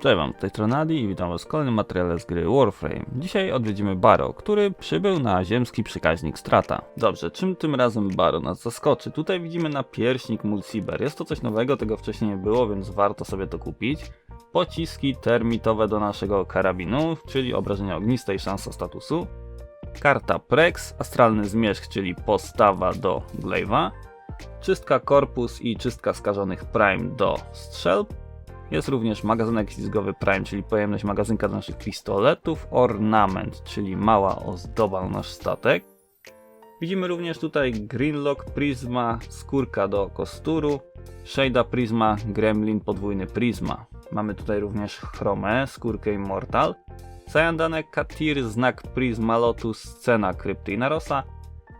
Cześć wam, z tej strony Adi i witam was w kolejnym materiale z gry Warframe. Dzisiaj odwiedzimy Baro, który przybył na ziemski przekaźnik Strata. Dobrze, czym tym razem Baro nas zaskoczy? Tutaj widzimy napierśnik Mulciber. Jest to coś nowego, tego wcześniej nie było, więc warto sobie to kupić. Pociski termitowe do naszego karabinu, czyli obrażenia ogniste i szansa statusu. Karta Prex, astralny zmierzch, czyli postawa do Glaive'a. Czystka korpus i czystka skażonych Prime do strzelb. Jest również magazynek ślizgowy Prime, czyli pojemność magazynka do naszych pistoletów, ornament, czyli mała ozdoba na nasz statek. Widzimy również tutaj Greenlock Prisma, skórka do kosturu, Shada Prisma, Gremlin podwójny Prisma. Mamy tutaj również chromę, skórkę Immortal, Sajandane Katir, znak Prisma Lotus, scena krypty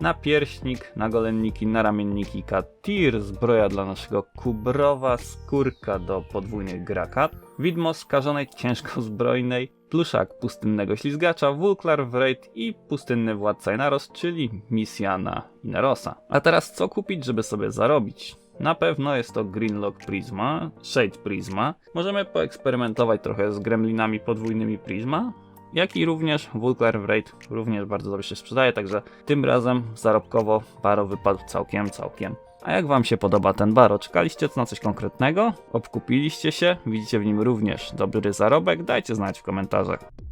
Inarosa, napierśnik, nagolenniki, naramienniki, katir, zbroja dla naszego kubrowa, skórka do podwójnych grakat, widmo skażonej ciężko zbrojnej, pluszak pustynnego ślizgacza, wulklar wraith i pustynny władca Inaros, czyli misja na Inarosa. A teraz co kupić, żeby sobie zarobić? Na pewno jest to Greenlock Prisma, Shade Prisma. Możemy poeksperymentować trochę z gremlinami podwójnymi Prisma, jak i również Vulgar Wraith również bardzo dobrze się sprzedaje, także tym razem zarobkowo Baro wypadł całkiem, całkiem. A jak wam się podoba ten Baro? Czekaliście na coś konkretnego? Obkupiliście się? Widzicie w nim również dobry zarobek? Dajcie znać w komentarzach.